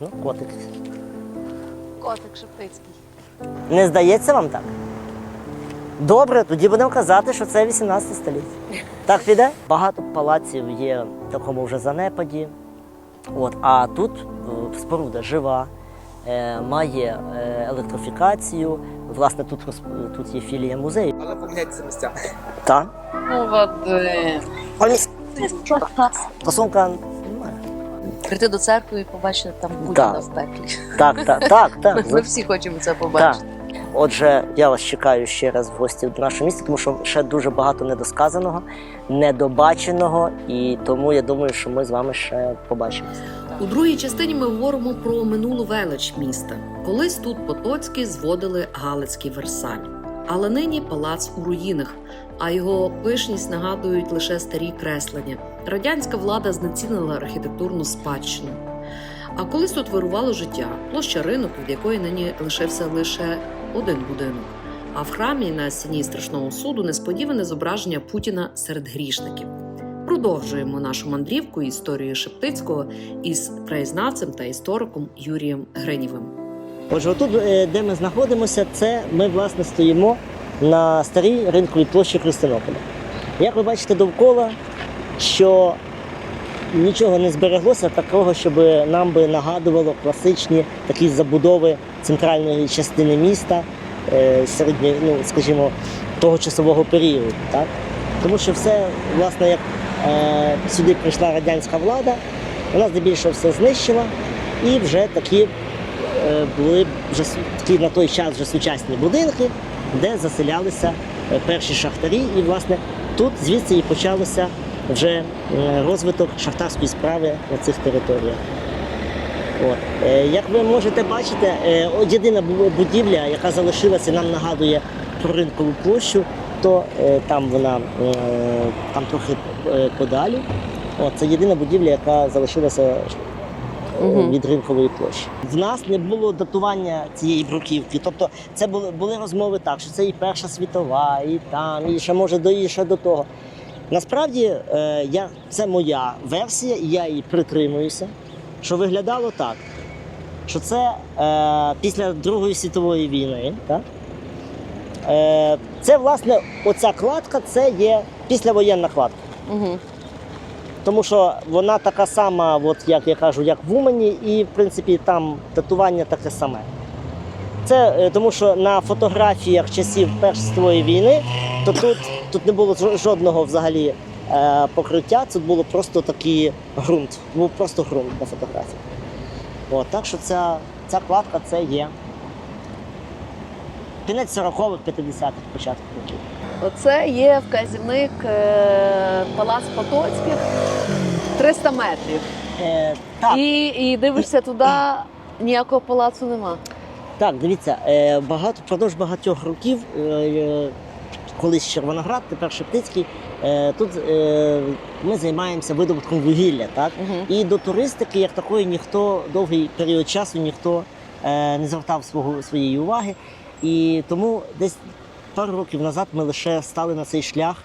Ну, котик. Котик Шептицький. Не здається вам так? Добре, тоді будемо казати, що це 18 століття. Так піде? Багато палаців є в такому вже занепаді. От, а тут е, споруда жива, е, має е, електрифікацію. Власне, тут, тут є філія музею. Але поміняйте місця. Так. Ну, води. Стосунка. Прийти до церкви і побачити там Так. Путіна в пеклі. Так, так, так, так. Ми всі хочемо це Так. побачити. Отже, я вас чекаю ще раз в гості до нашого міста, тому що ще дуже багато недосказаного, недобаченого, і тому я думаю, що ми з вами ще побачимося. У другій частині ми говоримо про минулу велич міста. Колись тут Потоцькі зводили Галицький Версаль. Але нині палац у руїнах, а його пишність нагадують лише старі креслення. Радянська влада знецінила архітектурну спадщину. А колись тут вирувало життя, площа ринок, від якої нині лишився лише один будинок. А в храмі на стіні страшного суду несподіване зображення Путіна серед грішників. Продовжуємо нашу мандрівку історією Шептицького із краєзнавцем та істориком Юрієм Гринєвим. Отже, отут, е, де ми знаходимося, це ми власне стоїмо на старій ринковій площі Христинополя. Як ви бачите довкола, що нічого не збереглося такого, щоб нам би нагадувало класичні такі забудови центральної частини міста, е, середньо, ну, скажімо, того часового періоду. Так? Тому що все, власне, як е, сюди прийшла радянська влада, вона здебільшого все знищила і вже такі е, були вже такі на той час вже сучасні будинки, де заселялися е, перші шахтарі. І, власне, тут звідси і почалося вже е, розвиток шахтарської справи на цих територіях. От. Е, Як ви можете бачити, е, от єдина будівля, яка залишилася, нам нагадує про ринкову площу, то там вона там трохи подалі. От, це єдина будівля, яка залишилася від ринкової площі. В нас не було датування цієї бруківки. Тобто, це були, були розмови так, що це і Перша світова, і там, і ще може до і ще до того. Насправді, е, я, це моя версія, і я її притримуюся, що виглядало так, що це е, після Другої світової війни. Так? Е, це, власне, оця кладка це є післявоєнна кладка. Угу. Тому що вона така сама, от як я кажу, як в Умані, і в принципі там датування таке саме. Це е, тому, що на фотографіях часів Першої світової війни, то тут, тут не було жодного взагалі е, покриття, тут було просто такий ґрунт. Був просто ґрунт на фотографії. От, так що ця, ця кладка це є. Кінець 40-х, 50-х, початок років. Оце є вказівник е, Палац Потоцьких 300 метрів. Е, так. І, і дивишся туди, ніякого палацу нема. Так, дивіться, е, багато впродовж багатьох років, е, е, колись Червоноград, тепер Шептицький, тут ми займаємося видобутком вугілля. Так? Угу. І до туристики, як такої, ніхто довгий період часу ніхто не звертав свого, своєї уваги. І тому десь пару років назад ми лише стали на цей шлях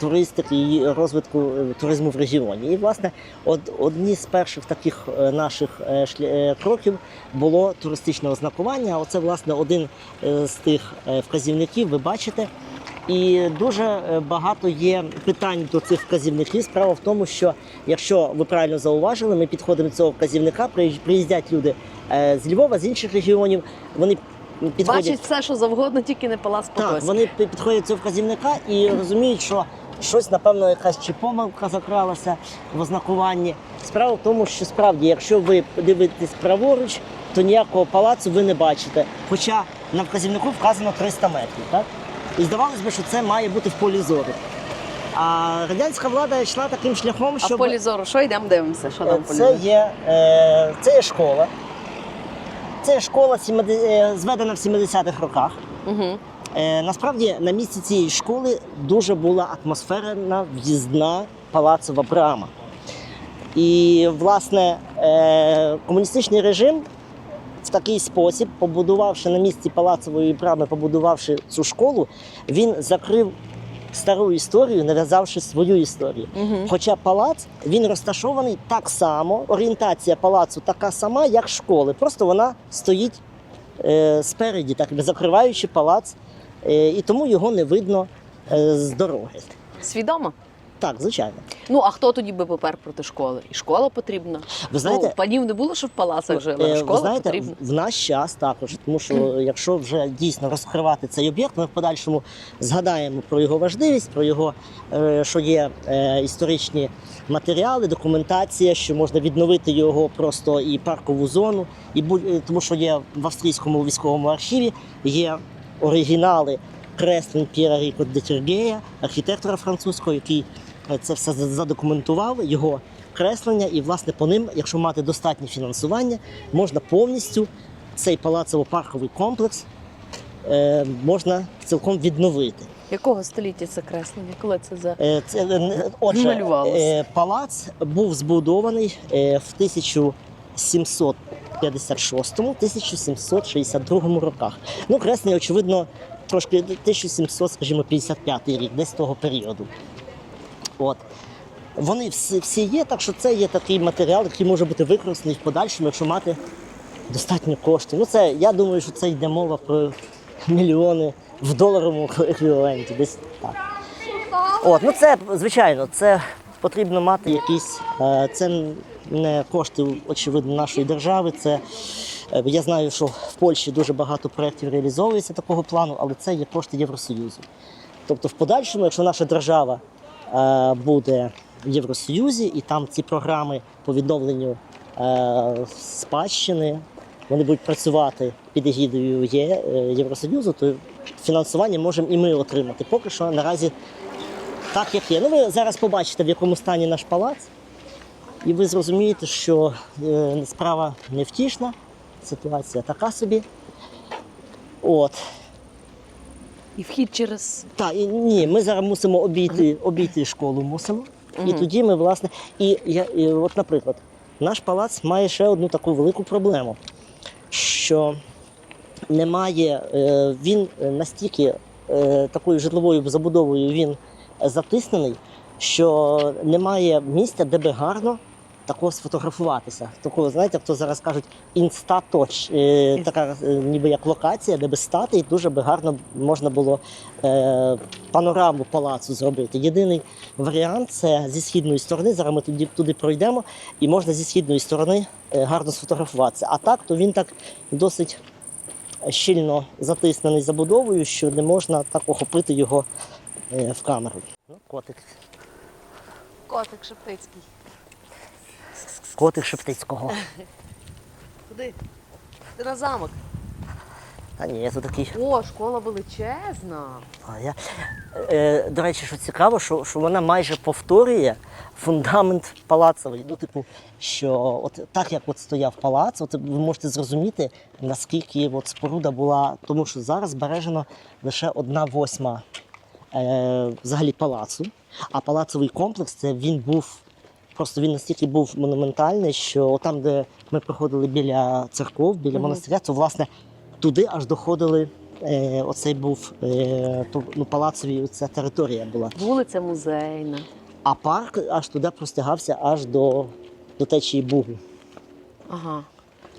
туристики і розвитку е, туризму в регіоні. І, власне, од, одні з перших таких е, наших е, е, кроків було туристичне ознакування. Оце, власне, один е, з тих е, вказівників, ви бачите. І дуже е, багато є питань до цих вказівників. Справа в тому, що якщо ви правильно зауважили, ми підходимо до цього вказівника, приїздять люди е, з Львова, з інших регіонів. Вони підходять Бачить все, що завгодно, тільки не Палац так, вони пі- підходять до вказівника і розуміють, що щось, напевно, якась чи помилка закралася в ознакуванні. Справа в тому, що справді, якщо ви подивитесь праворуч, то ніякого палацу ви не бачите. Хоча на вказівнику вказано 300 метрів. Так? І здавалось би, що це має бути в полі зору. А радянська влада йшла таким шляхом, А в щоб полі зору, що йдемо дивимося, що там в полі це зору? є, е, це є школа. Це школа сімде- е, зведена в 70-х роках. Угу. Насправді на місці цієї школи дуже була атмосферна в'їзна палацова брама. І, власне, е, комуністичний режим в такий спосіб, побудувавши на місці палацової брами, побудувавши цю школу, він закрив стару історію, нав'язавши свою історію. Угу. Хоча палац він розташований так само, орієнтація палацу така сама, як школи. Просто вона стоїть е, спереді, так закриваючи палац, е, і тому його не видно е, з дороги. Свідомо. Так, звичайно. Ну а хто тоді би попер проти школи? І школа потрібна. Ви знаєте, ну, панів не було, що в палацах жили, а Е, школа Ви знаєте, потрібна. в- в наш час також, тому що якщо вже дійсно розкривати цей об'єкт, ми в подальшому згадаємо про його важливість, про його, е, що є е, історичні матеріали, документація, що можна відновити його просто і паркову зону, і будь тому, що є в австрійському військовому архіві є оригінали креслень П'єра Ріко де архітектора французького, який це все задокументував, його креслення, і власне по ним, якщо мати достатнє фінансування, можна повністю цей палацово-парковий комплекс е, можна цілком відновити. Якого століття це креслення? Коли це за Е, це, е, отже, е, палац був збудований е, в 1756-1762 роках. Ну, креслення, очевидно, трошки 1700, скажімо, 55 рік, десь того періоду. От. Вони всі, всі є, так що це є такий матеріал, який може бути використаний в подальшому, якщо мати достатньо коштів. Ну, це, я думаю, що це йде мова про мільйони в доларовому еквіваленті. Десь так. От, ну це, звичайно, це потрібно мати якісь. е, Це не кошти, очевидно, нашої держави. Це е, я знаю, що в Польщі дуже багато проєктів реалізовується такого плану, але це є кошти Євросоюзу. Тобто, в подальшому, якщо наша держава буде в Євросоюзі і там ці програми по відновленню е, спадщини, вони будуть працювати під егідою е, Євросоюзу, то фінансування можемо і ми отримати. Поки що наразі так, як є. Ну, ви зараз побачите, в якому стані наш палац, і ви зрозумієте, що е, справа невтішна, ситуація така собі. От. І вхід через Так, і ні, ми зараз мусимо обійти, обійти школу мусимо. І тоді ми, власне, і, я, і от, наприклад, наш палац має ще одну таку велику проблему, що немає, е, він настільки е, такою житловою забудовою він затиснений, що немає місця, де би гарно такого сфотографуватися. Такого, знаєте, хто зараз кажуть, інстаточ, е, така е, ніби як локація, де би стати, і дуже би гарно можна було е, панораму палацу зробити. Єдиний варіант це зі східної сторони. Зараз ми туди, туди пройдемо, і можна зі східної сторони е, гарно сфотографуватися. А так, то він так досить щільно затиснений забудовою, що не можна так охопити його е, в камеру. Ну, котик. котик Шептицький. Котик Шептицького. Куди? Ти на замок. Та ні, я тут такий. О, школа величезна. А я, е, до речі, що цікаво, що, що вона майже повторює фундамент палацовий. Ну, типу, що от так як от стояв палац, от ви можете зрозуміти, наскільки от споруда була, тому що зараз збережено лише одна восьма е, взагалі палацу. А палацовий комплекс це він був. Просто він настільки був монументальний, що там, де ми проходили біля церков, біля Мгм. монастиря, то власне туди аж доходили. Е, оцей був е, то, ну, палацові ця територія була. Вулиця музейна. А парк аж туди простягався аж до, до течії Бугу. Ага.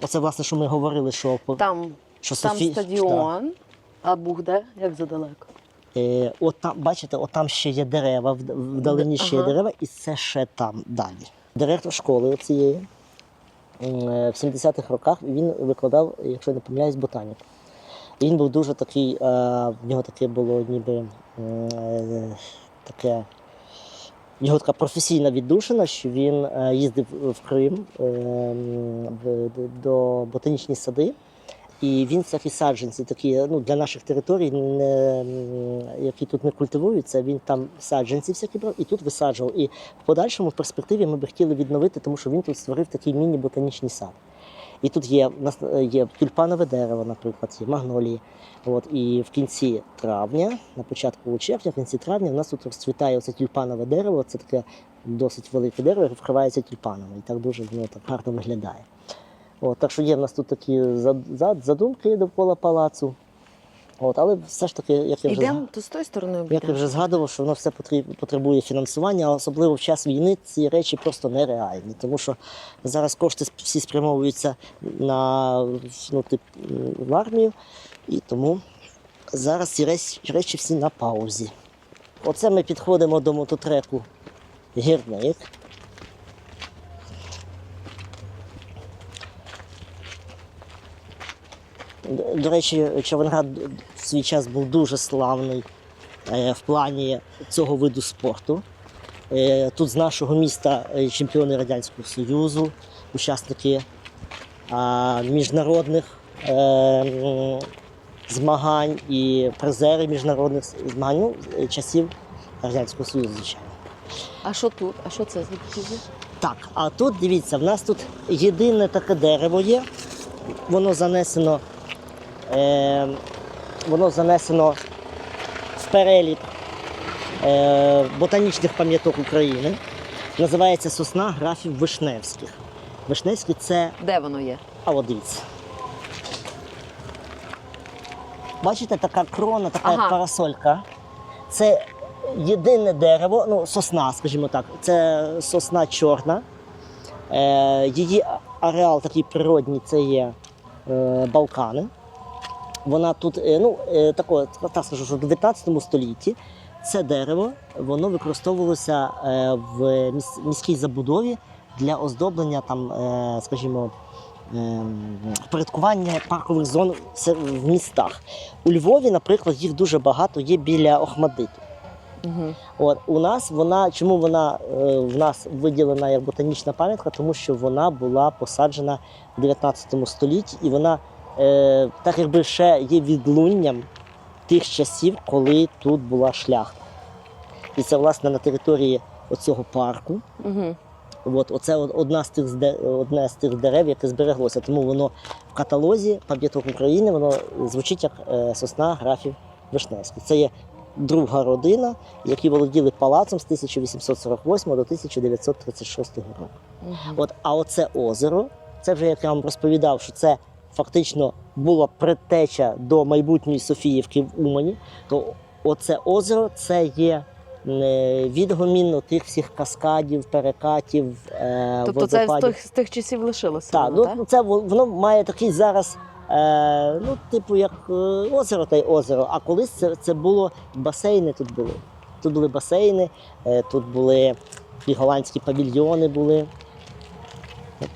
Оце власне, що ми говорили, що, Там, що там Софі- стадіон, а Буг де? Як задалеко? Е, от там, бачите, от там ще є дерева, вд- вдалині ще є Ага. дерева, і це ще там далі. Директор школи цієї в 70-х роках він викладав, якщо не помиляюсь, ботаніку. Він був дуже такий, е, в нього таке було ніби е, таке. в Його така професійна віддушина, що він е, їздив в Крим е, до ботанічні сади. І він всякі саджанці, такі ну, для наших територій, не, які тут не культивуються, він там саджанці всякі брав і тут висаджував. І в подальшому в перспективі ми би хотіли відновити, тому що він тут створив такий міні-ботанічний сад. І тут є, у нас є тюльпанове дерево, наприклад, є магнолії. От, і в кінці травня, на початку червня, в кінці травня, у нас тут розцвітає оце тюльпанове дерево. Це таке досить велике дерево, яке вкривається тюльпанами. І так дуже воно так гарно виглядає. От, так що є в нас тут такі зад- зад- задумки довкола палацу. От, але все ж таки, як я вже то з тої сторони Як я вже згадував, що воно все потребує фінансування, а особливо в час війни ці речі просто нереальні, тому що зараз кошти всі спрямовуються на ну, тип, в армію, і тому зараз ці речі, речі всі на паузі. Оце ми підходимо до мототреку гірник. До- речі, Човенград в свій час був дуже славний е, в плані цього виду спорту. Е, Тут з нашого міста е, чемпіони Радянського Союзу, учасники міжнародних змагань і призери міжнародних змагань ну, часів Радянського Союзу, звичайно. А що тут? А що це? Так, а тут дивіться, в нас тут єдине таке дерево є. Воно занесено, е, воно занесено в перелік е, ботанічних пам'яток України. Називається сосна графів Вишневських. Вишневські це, Де воно є? а от дивіться. Бачите, така крона, така Ага. парасолька. Це єдине дерево, ну, сосна, скажімо так, це сосна чорна. Е, її ареал такий природній це є е, Балкани. Вона тут, е, ну, е, тако, так скажу, що в 19 столітті це дерево воно використовувалося е, в міській забудові для оздоблення, там, скажімо, ем, впорядкування паркових зон в містах. У Львові, наприклад, їх дуже багато є біля Охмадиту. Угу. От у нас вона, чому вона в нас виділена як ботанічна пам'ятка? Тому що вона була посаджена в 19 столітті, і вона е, так якби ще є відлунням тих часів, коли тут була шляхта. І це власне на території оцього парку. Угу. От, оце одна з тих одне з тих дерев, яке збереглося. Тому воно в каталозі пам'яток України воно звучить як е, сосна графів Вишневських. Це є друга родина, які володіли палацом з 1848 до 1936 року. Угу. От, а оце озеро, це вже як я вам розповідав, що це фактично була предтеча до майбутньої Софіївки в Умані, то оце озеро це є е, відгомін тих всіх каскадів, перекатів, е, Тобто це з тих, з тих часів лишилося. Так, воно, ну ну, це воно має такий зараз, е, ну, типу, як е, озеро та й озеро. А колись це, це було басейни тут були. Тут були басейни, е, тут були і голландські павільйони були.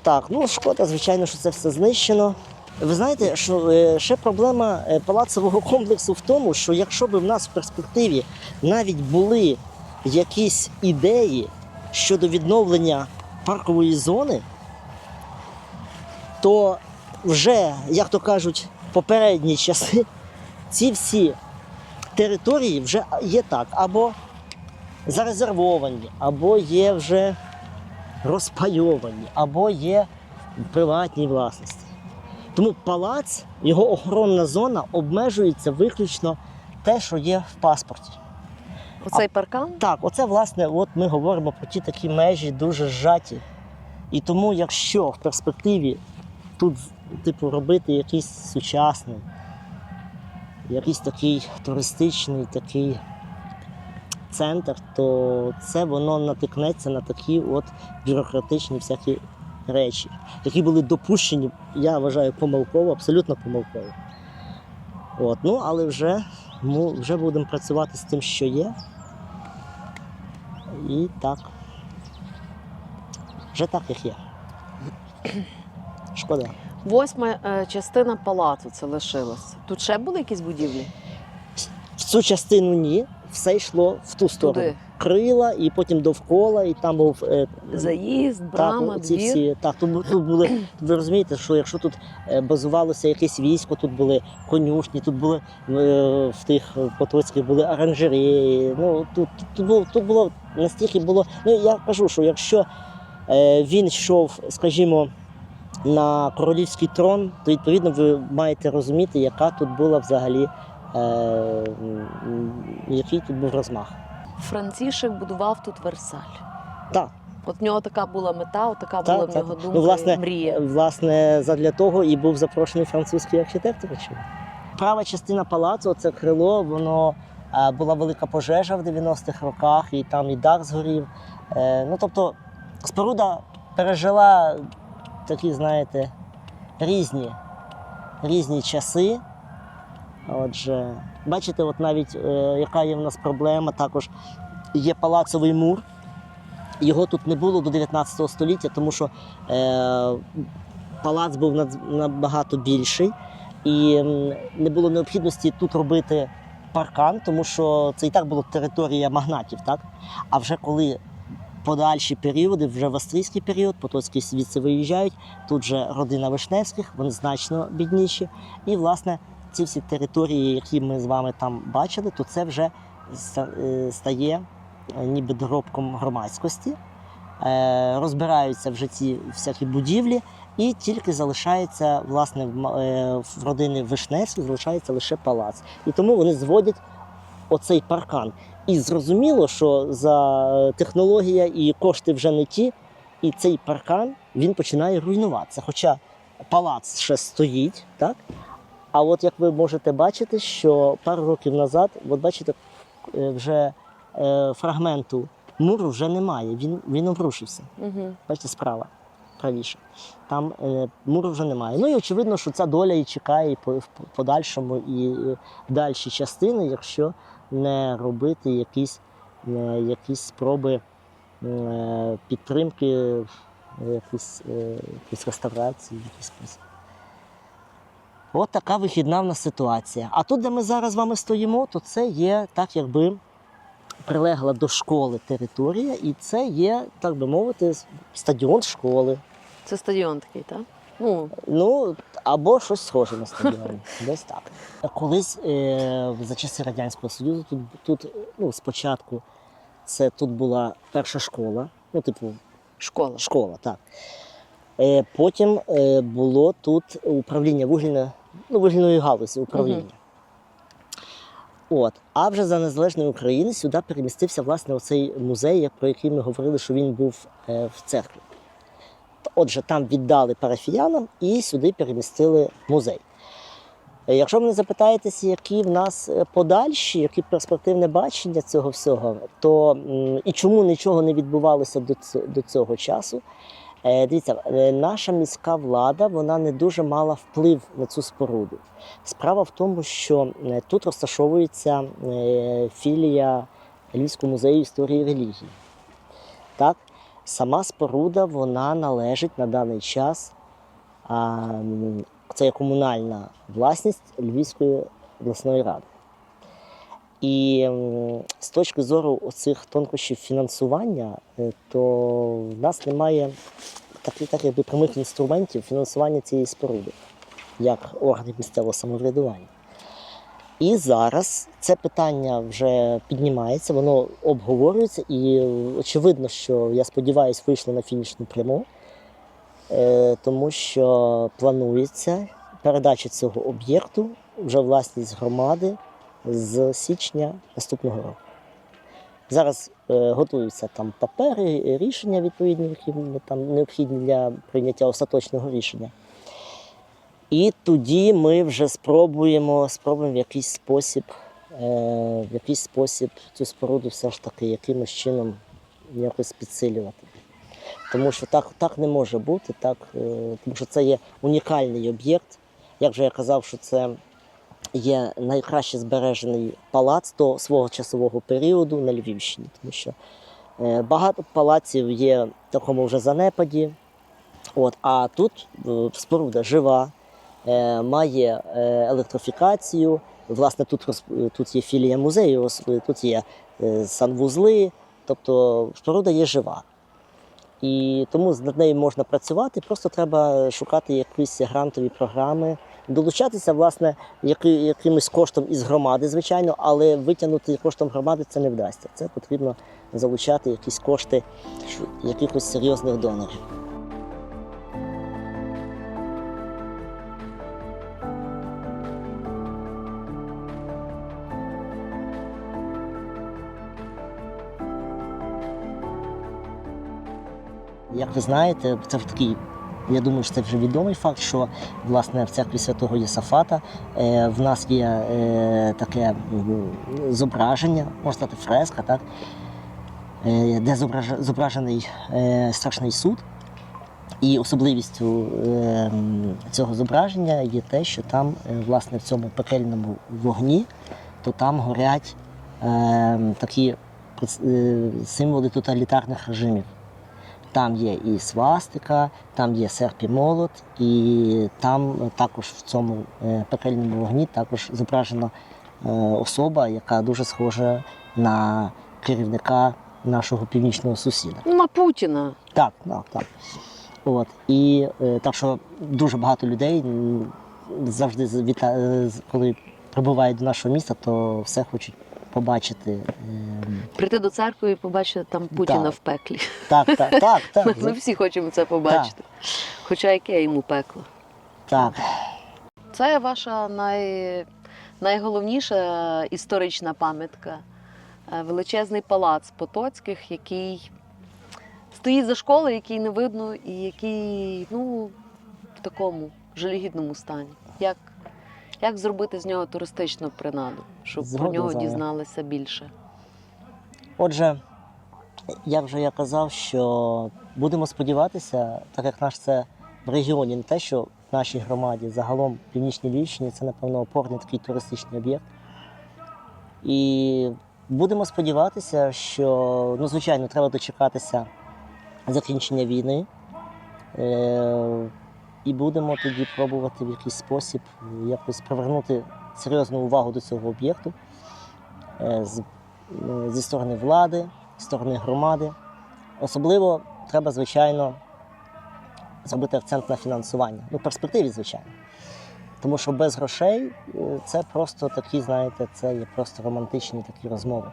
Так, ну шкода, звичайно, що це все знищено. Ви знаєте, що е, ще проблема е, палацового комплексу в тому, що якщо б в нас в перспективі навіть були якісь ідеї щодо відновлення паркової зони, то вже, як то кажуть, попередні часи ці всі території вже є так, або зарезервовані, або є вже розпайовані, або є в приватній власності. Тому палац, його охоронна зона обмежується виключно те, що є в паспорті. Оцей паркан? Так, оце власне, от ми говоримо про ті такі межі дуже зжаті. І тому, якщо в перспективі тут, типу, робити якийсь сучасний, якийсь такий туристичний такий центр, то це воно натикнеться на такі от бюрократичні всякі речі, які були допущені, я вважаю, помилково, абсолютно помилково. От, ну, але вже, ну, вже будемо працювати з тим, що є. І так. Вже так, як є. Шкода. Восьма е, частина палацу це лишилося. Тут ще були якісь будівлі? В цю частину ні, все йшло в ту сторону. Туди. Крила і потім довкола, і там був е, Заїзд, брама, так, ці двір. всі, так, тут, тут були, ви розумієте, що якщо тут е, базувалося якесь військо, тут були конюшні, тут були е, в тих потоцьких були оранжереї. Ну, тут, тут, було, тут було настільки було. Ну, я кажу, що якщо е, він йшов, скажімо, на королівський трон, то відповідно ви маєте розуміти, яка тут була взагалі, е, який тут був розмах. Францішек будував тут Версаль. Так. От в нього така була мета, от така Так, була в нього думка, Ну, власне, і мрія. Власне, задля того і був запрошений французький архітектор. Права частина палацу, це крило, воно е, була велика пожежа в 90-х роках, і там і дах згорів. Е, ну, тобто, споруда пережила такі, знаєте, різні, різні часи. Отже, бачите, от навіть е, яка є в нас проблема, також є палацовий мур. Його тут не було до 19 століття, тому що е, палац був набагато більший, і не було необхідності тут робити паркан, тому що це і так була територія магнатів. Так? А вже коли подальші періоди, вже в австрійський період, потоцькі звідси виїжджають, тут же родина Вишневських, вони значно бідніші. І, власне, ці всі території, які ми з вами там бачили, то це вже е, стає е, ніби доробком громадськості. Е, Розбираються вже ці всякі будівлі, і тільки залишається власне в родини Вишневських залишається лише палац. І тому вони зводять оцей паркан. І зрозуміло, що за технологія і кошти вже не ті, і цей паркан він починає руйнуватися. Хоча палац ще стоїть, так? А от як ви можете бачити, що пару років назад, от бачите, е, вже е, фрагменту муру вже немає, він, він обрушився. Угу. Бачите, справа, правіше. Там е, муру вже немає. Ну і очевидно, що ця доля і чекає і по, в подальшому і дальші частини, якщо не робити якісь, якісь спроби підтримки, якісь, якісь реставрації, спосіб. От така вихідна в нас ситуація. А тут, де ми зараз з вами стоїмо, то це є так, якби прилегла до школи територія, і це є, так би мовити, стадіон школи. Це стадіон такий, так? Ну, Ну, або щось схоже на стадіон. Десь так. Колись е, за часи Радянського Союзу тут, тут ну, спочатку це тут була перша школа, ну, типу, школа. школа, так. Е, потім е, було тут управління вугільне, ну, вугільної галузі управління. От. А вже за незалежної України сюди перемістився власне оцей музей, про який ми говорили, що він був е, в церкві. Отже, там віддали парафіянам і сюди перемістили музей. Е, Якщо мене запитаєтеся, які в нас е, подальші, які перспективне бачення цього всього, то і чому нічого не відбувалося до цього, часу, Дивіться, е, наша міська влада вона не дуже мала вплив на цю споруду. Справа в тому, що е, тут розташовується е, філія Львівського музею історії релігії. Так? Сама споруда вона належить на даний час. А, це є комунальна власність Львівської обласної ради. І з точки зору оцих тонкощів фінансування, е, то в нас немає таких так, якби прямих інструментів фінансування цієї споруди, як органи місцевого самоврядування. І зараз це питання вже піднімається, воно обговорюється, і очевидно, що я сподіваюся, вийшло на фінішну пряму, е, тому що планується передача цього об'єкту вже власність громади з січня наступного року. Зараз е, готуються там папери, рішення відповідні, які там необхідні для прийняття остаточного рішення. І тоді ми вже спробуємо, спробуємо в якийсь спосіб, е, в якийсь спосіб цю споруду все ж таки якимось чином якось підсилювати. Тому що так, так не може бути, так, е, тому що це є унікальний об'єкт. Як вже я казав, що це є найкраще збережений палац до свого часового періоду на Львівщині, тому що е, багато палаців є в такому вже занепаді. От, а тут е, споруда жива, е, має електрифікацію. Власне, тут, тут є філія музею, тут є санвузли, тобто споруда є жива. І тому над нею можна працювати, просто треба шукати якісь грантові програми, долучатися, власне, якимось коштом із громади, звичайно, але витягнути коштом громади це не вдасться. Це потрібно залучати якісь кошти якихось серйозних донорів. Ви знаєте, це в такий Я думаю, що це вже відомий факт, що власне в церкві святого Єсафата е, в нас є е, таке зображення, можна сказати, фреска, так? Е, де зображ- зображений е, страшний суд. І особливістю е, цього зображення є те, що там, е, власне, в цьому пекельному вогні, то там горять е, такі е, символи тоталітарних режимів. Там є і свастика, там є серп і молот, і там також в цьому е, пекельному вогні також зображена е, особа, яка дуже схожа на керівника нашого північного сусіда. Ну, на Путіна. Так, так, так. От. І е, так що дуже багато людей завжди з- віта... е, з- коли прибувають до нашого міста, то все хочуть побачити. Прийти до церкви і побачити там Путіна Так. в пеклі. Так, так, так, так. Ми всі хочемо це побачити. Хоча яке йому пекло. так. Це ваша най... найголовніша історична пам'ятка. Е, Величезний палац Потоцьких, який стоїть за школою, який не видно, і який ну, в такому жалюгідному стані. Як, як зробити з нього туристичну принаду, щоб Згоден про нього дізналися більше? Отже, як вже я казав, що будемо сподіватися, так як наш це в регіоні, не те, що в нашій громаді, загалом в Північній Львівщині це, напевно, опорний такий туристичний об'єкт. І будемо сподіватися, що, ну, звичайно, треба дочекатися закінчення війни. Е- і будемо тоді пробувати в якийсь спосіб якось привернути серйозну увагу до цього об'єкту е, зі сторони влади, зі сторони громади. Особливо треба, звичайно, зробити акцент на фінансування. Ну, в перспективі, звичайно. Тому що без грошей е, це просто такі, знаєте, це є просто романтичні такі розмови.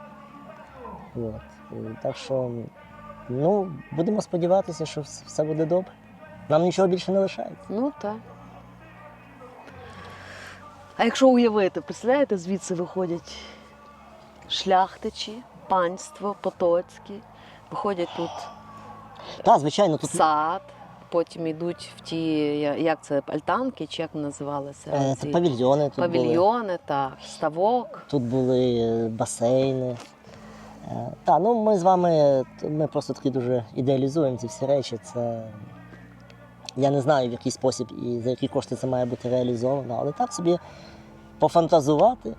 От. Е, Так що, ну, будемо сподіватися, що все буде добре. Нам нічого більше не лишається. Ну так. А якщо уявити, представляєте, звідси виходять шляхтичі, панство, потоцькі, виходять тут Так, звичайно, тут сад, потім йдуть в ті, як це, альтанки, чи як називалися? е, ці павільйони тут були. павільйони, так, ставок. Тут були е, басейни. Ну ми з вами ми просто таки дуже ідеалізуємо ці всі речі. Це я не знаю, в який спосіб і за які кошти це має бути реалізовано, але так собі пофантазувати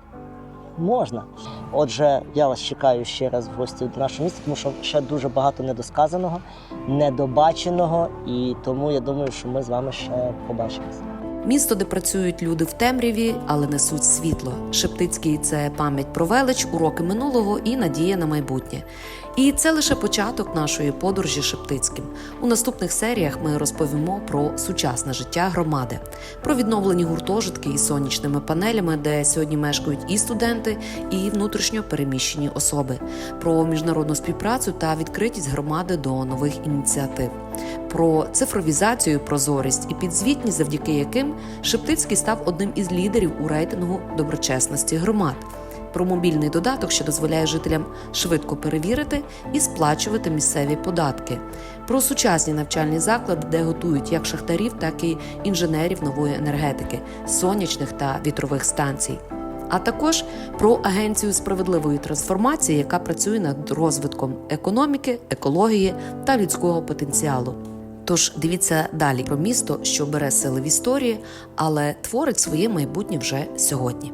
можна. Отже, я вас чекаю ще раз в гості до нашого міста, тому що ще дуже багато недосказаного, недобаченого, і тому я думаю, що ми з вами ще побачимося. Місто, де працюють люди в темряві, але несуть світло. Шептицький це пам'ять про велич, уроки минулого і надія на майбутнє. І це лише початок нашої подорожі Шептицьким. У наступних серіях ми розповімо про сучасне життя громади, про відновлені гуртожитки із сонячними панелями, де сьогодні мешкають і студенти, і внутрішньо переміщені особи, про міжнародну співпрацю та відкритість громади до нових ініціатив про цифровізацію, прозорість і підзвітність, завдяки яким Шептицький став одним із лідерів у рейтингу доброчесності громад. Про мобільний додаток, що дозволяє жителям швидко перевірити і сплачувати місцеві податки, про сучасні навчальні заклади, де готують як шахтарів, так і інженерів нової енергетики, сонячних та вітрових станцій. А також про агенцію справедливої трансформації, яка працює над розвитком економіки, екології та людського потенціалу. Тож дивіться далі про місто, що бере сили в історії, але творить своє майбутнє вже сьогодні.